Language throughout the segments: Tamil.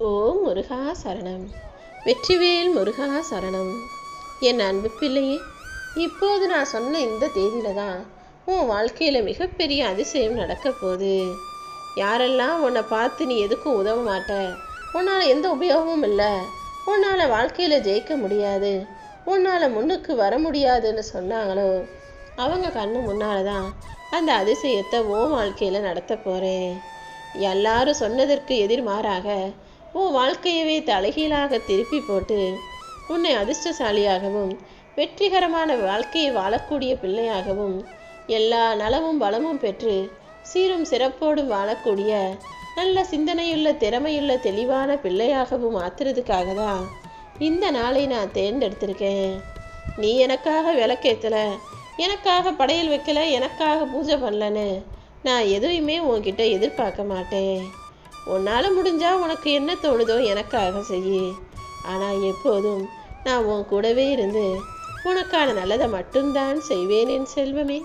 ஓம் முருகா சரணம். வெற்றிவேல் முருகா சரணம். என் அன்பு பிள்ளையே இப்போது நான் சொன்ன இந்த தேதியில தான் உன் வாழ்க்கையில் மிகப்பெரிய அதிசயம் நடக்க போகுது. யாரெல்லாம் உன்னை பார்த்து நீ எதுக்கும் உதவ மாட்ட உன்னால் எந்த உபயோகமும் இல்லை உன்னால் வாழ்க்கையில் ஜெயிக்க முடியாது உன்னால் முன்னுக்கு வர முடியாதுன்னு சொன்னாங்களோ அவங்க கண்ணு முன்னால் தான் அந்த அதிசயத்தை ஓ வாழ்க்கையில் நடத்த போகிறேன் எல்லாரும் சொன்னதற்கு எதிர்மாறாக உன் வாழ்க்கையவே தலைகீழாக திருப்பி போட்டு உன்னை அதிர்ஷ்டசாலியாகவும் வெற்றிகரமான வாழ்க்கையை வாழக்கூடிய பிள்ளையாகவும் எல்லா நலமும் பலமும் பெற்று சீரும் சிறப்போடும் வாழக்கூடிய நல்ல சிந்தனையுள்ள திறமையுள்ள தெளிவான பிள்ளையாகவும் மாத்துறதுக்காக தான் இந்த நாளை நான் தேர்ந்தெடுத்திருக்கேன். நீ எனக்காக விளக்கேற்றலை எனக்காக படையல் வைக்கல எனக்காக பூஜை பண்ணலன்னு நான் எதுவுமே உன்கிட்ட எதிர்பார்க்க மாட்டேன். உன்னால் முடிஞ்சா உனக்கு என்ன தோணுதோ எனக்காக செய் ஆனால் எப்போதும் நான் உன் கூடவே இருந்து உனக்கான நல்லதை மட்டும்தான் செய்வேன் என் செல்வமே.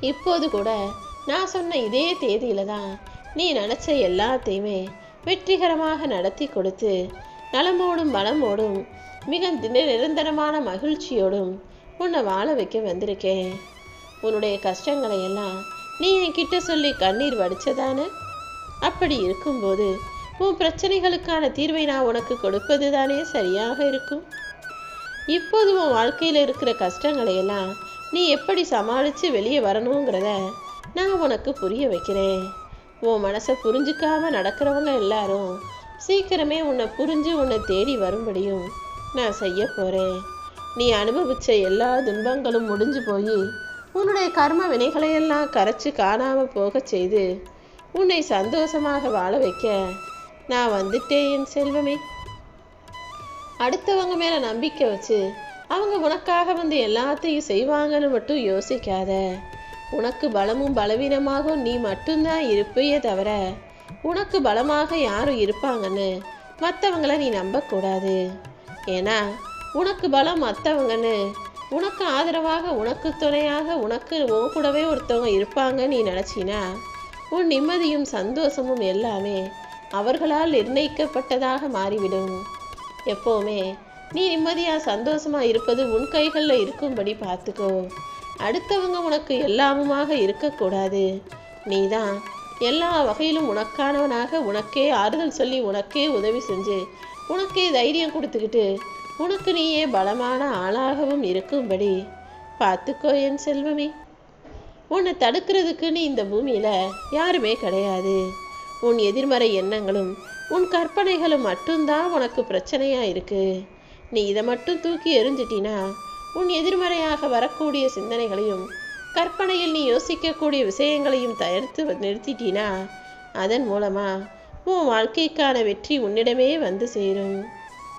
இப்போது கூட நான் சொன்ன இதே தேதியில தான் நீ நினச்ச எல்லாத்தையுமே வெற்றிகரமாக நடத்தி கொடுத்து நலமோடும் பலமோடும் மிக தின- நிரந்தரமான மகிழ்ச்சியோடும் உன்னை வாழ வைக்க வந்திருக்கேன். உன்னுடைய கஷ்டங்களை எல்லாம் நீ என்கிட்ட சொல்லி கண்ணீர் வடிச்சதானே? அப்படி இருக்கும்போது உன் பிரச்சனைகளுக்கான தீர்வை நான் உனக்கு கொடுப்பது தானே சரியாக இருக்கும்? இப்போது உன் வாழ்க்கையில் இருக்கிற கஷ்டங்களை எல்லாம் நீ எப்படி சமாளித்து வெளியே வரணுங்கிறத நான் உனக்கு புரிய வைக்கிறேன். உன் மனசை புரிஞ்சுக்காம நடக்கிறவங்க எல்லாரும் சீக்கிரமே உன்னை புரிஞ்சு உன்னை தேடி வரும்படியும் நான் செய்ய போகிறேன் நீ அனுபவித்த எல்லா துன்பங்களும் முடிஞ்சு போய் உன்னுடைய கர்ம வினைகளையெல்லாம் கரைச்சி காணாமல் போகச் செய்து உன்னை சந்தோஷமாக வாழ வைக்க நான் வந்துட்டேன் என் செல்வமே. அடுத்தவங்க மேலே நம்பிக்கை வச்சு அவங்க உனக்காக வந்து எல்லாத்தையும் செய்வாங்கன்னு மட்டும் யோசிக்காத. உனக்கு பலமும் பலவீனமாகவும் நீ மட்டும்தான் இருப்பையே தவிர உனக்கு பலமாக யாரும் இருப்பாங்கன்னு மற்றவங்கள நீ நம்பக்கூடாது. ஏன்னா உனக்கு பலம் மற்றவங்கன்னு உனக்கு ஆதரவாக உனக்கு துணையாக உனக்கு உன் கூடவே ஒருத்தவங்க இருப்பாங்க நீ நினச்சினா உன் நிம்மதியும் சந்தோஷமும் எல்லாமே அவர்களால் நிர்ணயிக்கப்பட்டதாக மாறிவிடும். எப்போவுமே நீ நிம்மதியாக சந்தோஷமாக இருப்பது உன் கைகளில் இருக்கும்படி பார்த்துக்கோ. அடுத்தவங்க உனக்கு எல்லாமுமாக இருக்கக்கூடாது. நீ தான் எல்லா வகையிலும் உனக்கானவனாக உனக்கே ஆறுதல் சொல்லி உனக்கே உதவி செஞ்சு உனக்கே தைரியம் கொடுத்துக்கிட்டு உனக்கு நீயே பலமான ஆளாகவும் இருக்கும்படி பார்த்துக்கோ என் செல்வமே. உன்னை தடுக்கிறதுக்குன்னு இந்த பூமியில் யாருமே கிடையாது. உன் எதிர்மறை எண்ணங்களும் உன் கற்பனைகளும் மட்டும்தான் உனக்கு பிரச்சனையாக இருக்குது நீ இதை மட்டும் தூக்கி எரிஞ்சிட்டினா உன் எதிர்மறையாக வரக்கூடிய சிந்தனைகளையும் கற்பனையில் நீ யோசிக்கக்கூடிய விஷயங்களையும் தயாரித்து நிறுத்திட்டினா அதன் மூலமாக உன் வாழ்க்கைக்கான வெற்றி உன்னிடமே வந்து சேரும்.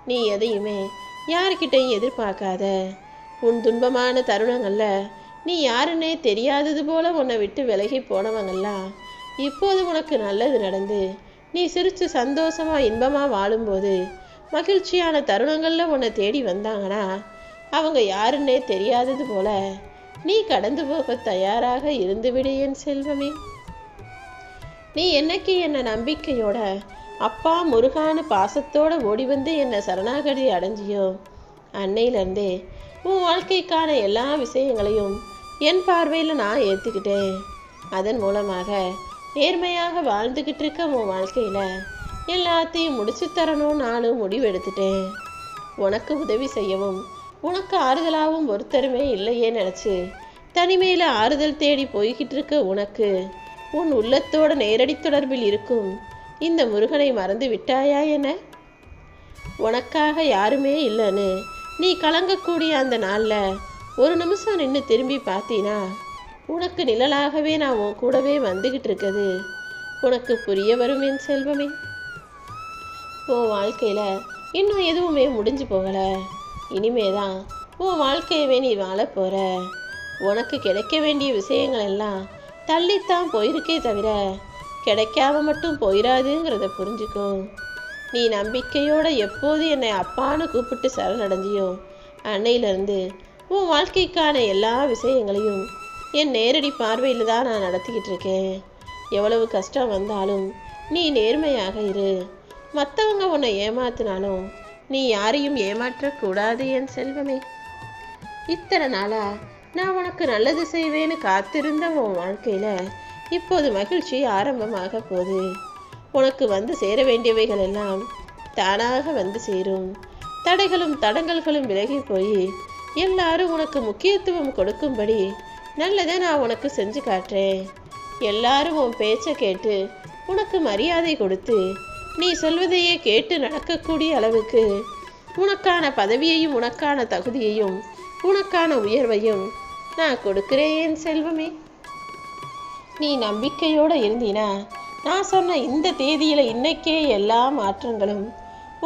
நீ எதையுமே யார்கிட்டையும் எதிர்பார்க்காத. உன் துன்பமான தருணங்களில் நீ யாருன்னே தெரியாதது போல உன்னை விட்டு விலகி போனவங்கெல்லாம் இப்போது உனக்கு நல்லது நடந்து நீ சிரித்து சந்தோஷமாக இன்பமாக வாழும்போது மகிழ்ச்சியான தருணங்களில் உன்னை தேடி வந்தாங்கன்னா அவங்க யாருன்னே தெரியாதது போல நீ கடந்து போக தயாராக இருந்துவிடு என் செல்வமே. நீ என்னைக்கு என்ன நம்பிக்கையோட அப்பா முருகான பாசத்தோட ஓடி வந்து என்னை சரணாகதி அடைஞ்சியோ அன்னையிலேருந்தே உன் வாழ்க்கைக்கான எல்லா விஷயங்களையும் என் பார்வையில் நான் ஏற்றுக்கிட்டேன் அதன் மூலமாக நேர்மையாக வாழ்ந்துக்கிட்டு இருக்க உன் வாழ்க்கையில் எல்லாத்தையும் முடிச்சு தரணும் நானும் முடிவெடுத்துட்டேன். உனக்கு உதவி செய்யவும் உனக்கு ஆறுதலாகவும் ஒருத்தருமே இல்லையே நினச்சி தனிமையில் ஆறுதல் தேடி போய்கிட்டு இருக்க உனக்கு உன் உள்ளத்தோட நேரடி தொடர்பில் இருக்கும் இந்த முருகனை மறந்து விட்டாயா என உனக்காக யாருமே இல்லைன்னு நீ கலங்கக்கூடிய அந்த நாளில் ஒரு நிமிஷம் நின்று திரும்பி பார்த்தீனா உனக்கு நிழலாகவே நான் உன் கூடவே வந்துக்கிட்டு இருக்குது. உனக்கு புரிய வரும் என் செல்வமே. உன் வாழ்க்கையில் இன்னும் எதுவுமே முடிஞ்சு போகலை. இனிமே தான் உன் வாழ்க்கையவே நீ வாழப் போகிற உனக்கு கிடைக்க வேண்டிய விஷயங்கள் எல்லாம் தள்ளித்தான் போயிருக்கே தவிர கிடைக்காம மட்டும் போயிடாதுங்கிறத புரிஞ்சுக்கோ. நீ நம்பிக்கையோட எப்போது என்னை அப்பான்னு கூப்பிட்டு சரணடைஞ்சியோ அன்னையிலேருந்து உன் வாழ்க்கைக்கான எல்லா விஷயங்களையும் என் நேரடி பார்வையில் தான் நான் நடத்திக்கிட்டு இருக்கேன். எவ்வளவு கஷ்டம் வந்தாலும் நீ நேர்மையாக இரு. மற்றவங்க உன்னை ஏமாத்தினாலும் நீ யாரையும் ஏமாற்றக்கூடாது என் செல்வமே. இத்தனை நாளா நான் உனக்கு நல்லது செய்வேன்னு காத்திருந்த உன் வாழ்க்கையில் இப்போது மகிழ்ச்சி ஆரம்பமாக போகுது. உனக்கு வந்து சேர வேண்டியவைகள் எல்லாம் தானாக வந்து சேரும். தடைகளும் தடங்கல்களும் விலகி போய் எல்லாரும் உனக்கு முக்கியத்துவம் கொடுக்கும்படி நல்லதை நான் உனக்கு செஞ்சு காட்டுறேன். எல்லாரும் உன் பேச்சை கேட்டு உனக்கு மரியாதை கொடுத்து நீ சொல்வதையே கேட்டு நடக்கக்கூடிய அளவுக்கு உனக்கான பதவியையும் உனக்கான தகுதியையும் உனக்கான உயர்வையும் நான் கொடுக்கிறேன் என் செல்வமே. நீ நம்பிக்கையோடு இருந்தினா நான் சொன்ன இந்த தேதியில் இன்னைக்கே எல்லா மாற்றங்களும்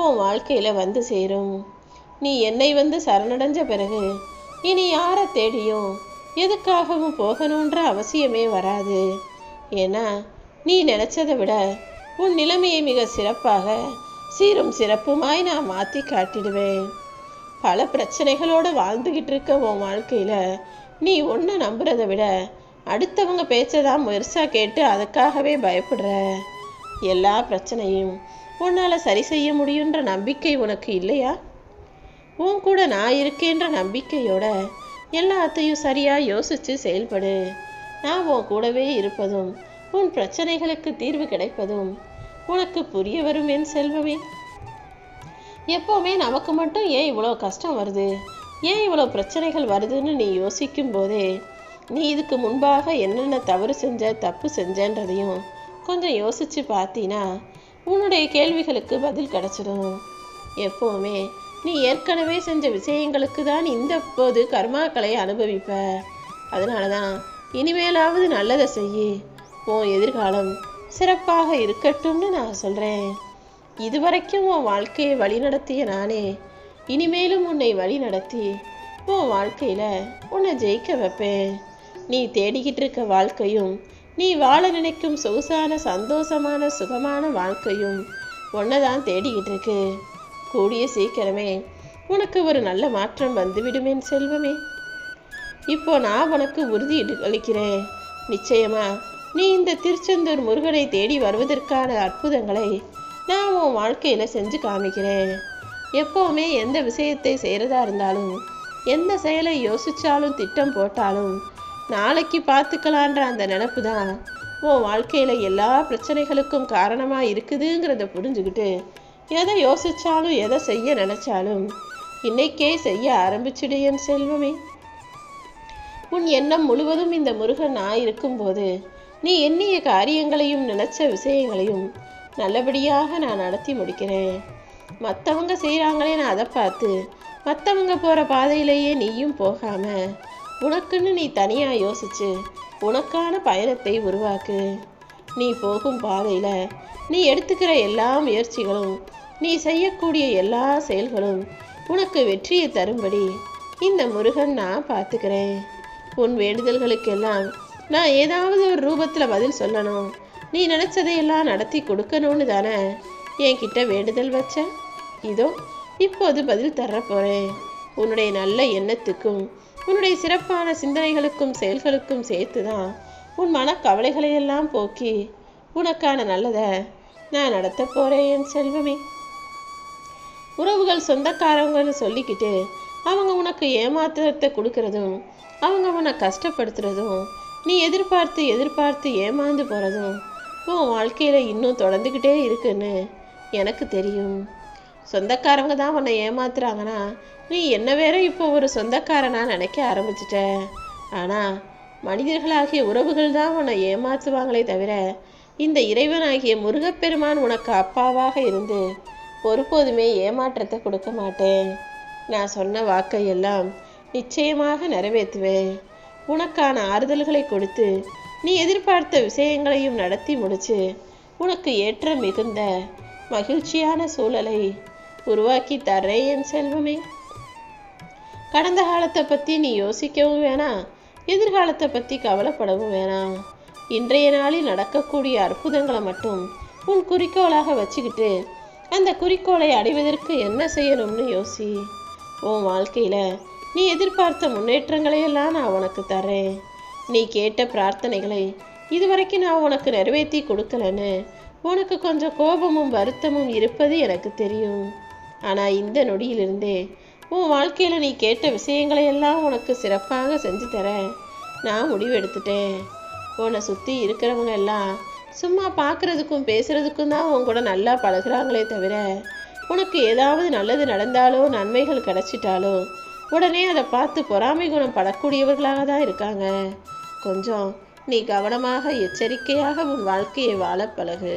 உன் வாழ்க்கையில் வந்து சேரும். நீ என்னை வந்து சரணடைஞ்ச பிறகு இனி யாரை தேடியும் எதுக்காகவும் போகணுன்ற அவசியமே வராது. ஏன்னா நீ நினைச்சதை விட உன் நிலைமையை மிக சிறப்பாக சீரும் சிறப்புமாய் நான் மாற்றி காட்டிடுவேன். பல பிரச்சனைகளோடு வாழ்ந்துக்கிட்டு இருக்க உன் வாழ்க்கையில் நீ ஒன்றை நம்புறதை விட அடுத்தவங்க பேச்சை தான் பெருசாக கேட்டு அதுக்காகவே பயப்படுற. எல்லா பிரச்சனையும் உன்னால் சரி செய்ய முடியுன்ற நம்பிக்கை உனக்கு இல்லையா? உன் கூட நான் இருக்கேன்ற நம்பிக்கையோட எல்லாத்தையும் சரியாக யோசித்து செயல்படு. நான் உன் கூடவே இருப்பதும் உன் பிரச்சனைகளுக்கு தீர்வு கிடைப்பதும் உனக்கு புரிய வரும் என் செல்வமே. எப்போவுமே நமக்கு மட்டும் ஏன் இவ்வளோ கஷ்டம் வருது? ஏன் இவ்வளோ பிரச்சனைகள் வருதுன்னு நீ யோசிக்கும் போதே நீ இதுக்கு முன்பாக என்னென்ன தவறு செஞ்ச தப்பு செஞ்சன்றதையும் கொஞ்சம் யோசித்து பார்த்தீனா உன்னுடைய கேள்விகளுக்கு பதில் கிடைச்சிடும். எப்போவுமே நீ ஏற்கனவே செஞ்ச விஷயங்களுக்கு தான் இந்த போது கர்மாக்களை அனுபவிப்ப. அதனால தான் இனிமேலாவது நல்லதை செய் உன் எதிர்காலம் சிறப்பாக இருக்கட்டும்னு நான் சொல்கிறேன் இதுவரைக்கும் உன் வாழ்க்கையை வழிநடத்திய நானே. இனிமேலும் உன்னை வழி நடத்தி உன் வாழ்க்கையில் உன்னை ஜெயிக்க வைப்பேன். நீ தேடிக்கிட்டு இருக்க வாழ்க்கையும் நீ வாழ நினைக்கும் சொகுசான சந்தோஷமான சுகமான வாழ்க்கையும் உன்னை தான் தேடிக்கிட்டு இருக்கு கூடிய சீக்கிரமே உனக்கு ஒரு நல்ல மாற்றம் வந்துவிடுமேன் செல்வமே. இப்போ நான் உனக்கு உறுதி அளிக்கிறேன். நிச்சயமா நீ இந்த திருச்செந்தூர் முருகனை தேடி வருவதற்கான அற்புதங்களை நான் உன் வாழ்க்கையில் செஞ்சு காமிக்கிறேன். எப்போவுமே எந்த விஷயத்தை செய்கிறதா இருந்தாலும் எந்த செயலை யோசித்தாலும் திட்டம் போட்டாலும் நாளைக்கு பார்த்துக்கலான்ற அந்த நினப்பு தான் உன் வாழ்க்கையில் எல்லா பிரச்சனைகளுக்கும் காரணமாக இருக்குதுங்கிறத புரிஞ்சுக்கிட்டு எதை யோசித்தாலும் எதை செய்ய நினச்சாலும் இன்னைக்கே செய்ய ஆரம்பிச்சுடு என் செல்வமே. உன் எண்ணம் முழுவதும் இந்த முருகன் நான் இருக்கும்போது நீ எண்ணிய காரியங்களையும் நினைச்ச விஷயங்களையும் நல்லபடியாக நான் நடத்தி முடிக்கிறேன். மற்றவங்க செய்கிறாங்களே நான் அதை பார்த்து மற்றவங்க போகிற பாதையிலேயே நீயும் போகாம உனக்குன்னு நீ தனியாக யோசிச்சு உனக்கான பயணத்தை உருவாக்கு. நீ போகும் பாதையில் நீ எடுத்துக்கிற எல்லா முயற்சிகளும் நீ செய்யக்கூடிய எல்லா செயல்களும் உனக்கு வெற்றியை தரும்படி. இந்த முருகன் நான் பார்த்துக்கிறேன். உன் வேண்டுதல்களுக்கெல்லாம் நான் ஏதாவது ஒரு ரூபத்தில் பதில் சொல்லணும். நீ நினச்சதையெல்லாம் நடத்தி கொடுக்கணும்னு தானே என்கிட்ட வேண்டுதல் வச்ச? இதோ இப்போது பதில் தரப்போகிறேன் உன்னுடைய நல்ல எண்ணத்துக்கும் உன்னுடைய சிறப்பான சிந்தனைகளுக்கும் செயல்களுக்கும் சேர்த்து தான் உன் மனக்கவலைகளையெல்லாம் போக்கி உனக்கான நல்லதை நான் நடத்த போகிறேன் என் செல்வமே. உறவுகள் சொந்தக்காரவங்கன்னு சொல்லிக்கிட்டு அவங்க உனக்கு ஏமாற்றத்தை கொடுக்கறதும் அவங்க உன்னை கஷ்டப்படுத்துறதும் நீ எதிர்பார்த்து எதிர்பார்த்து ஏமாந்து போகிறதும் உன் வாழ்க்கையில் இன்னும் தொடர்ந்துக்கிட்டே இருக்குன்னு எனக்கு தெரியும். சொந்தக்காரவங்க தான் உன்னை ஏமாத்துறாங்கன்னா நீ என்ன வேற இப்போ ஒரு சொந்தக்காரனா நினைக்க ஆரம்பிச்சிட்ட? ஆனால் மனிதர்களாகிய உறவுகள் தான் உன்னை ஏமாத்துவாங்களே தவிர இந்த இறைவனாகிய முருகப்பெருமான் உனக்கு அப்பாவாக இருந்து ஒருபோதுமே ஏமாற்றத்தை கொடுக்க மாட்டேன். நான் சொன்ன வாக்கை எல்லாம் நிச்சயமாக நிறைவேற்றுவேன். உனக்கான ஆறுதல்களை கொடுத்து நீ எதிர்பார்த்த விஷயங்களையும் நடத்தி முடிச்சு உனக்கு ஏற்ற மிகுந்த மகிழ்ச்சியான சூழலை உருவாக்கி தரேன் என் செல்வமே. கடந்த காலத்தை பற்றி நீ யோசிக்கவும் வேணாம் எதிர்காலத்தை பற்றி கவலைப்படவும் வேணாம் இன்றைய நாளில் நடக்கக்கூடிய அற்புதங்களை மட்டும் உன் குறிக்கோளாக வச்சுக்கிட்டு அந்த குறிக்கோளை அடைவதற்கு என்ன செய்யணும்னு யோசி. உன் வாழ்க்கையில் நீ எதிர்பார்த்த முன்னேற்றங்களையெல்லாம் நான் உனக்கு தரேன் நீ கேட்ட பிரார்த்தனைகளை இதுவரைக்கும் நான் உனக்கு நிறைவேற்றி கொடுக்கலன்னு உனக்கு கொஞ்சம் கோபமும் வருத்தமும் இருப்பது எனக்கு தெரியும். ஆனால் இந்த நொடியிலிருந்தே உன் வாழ்க்கையில் நீ கேட்ட விஷயங்களை எல்லாம் உனக்கு சிறப்பாக செஞ்சு தரேன். நான் முடிவெடுத்துட்டேன். உன்னை சுற்றி இருக்கிறவங்க எல்லாம் சும்மா பார்க்குறதுக்கும் பேசுகிறதுக்கும் தான் உன் கூட நல்லா பழகுறாங்களே தவிர உனக்கு ஏதாவது நல்லது நடந்தாலோ நன்மைகள் கிடைச்சிட்டாலோ உடனே அதை பார்த்து பொறாமை குணம் படக்கூடியவர்களாக தான் இருக்காங்க. கொஞ்சம் நீ கவனமாக எச்சரிக்கையாக உன் வாழ்க்கையை வாழ பழகு.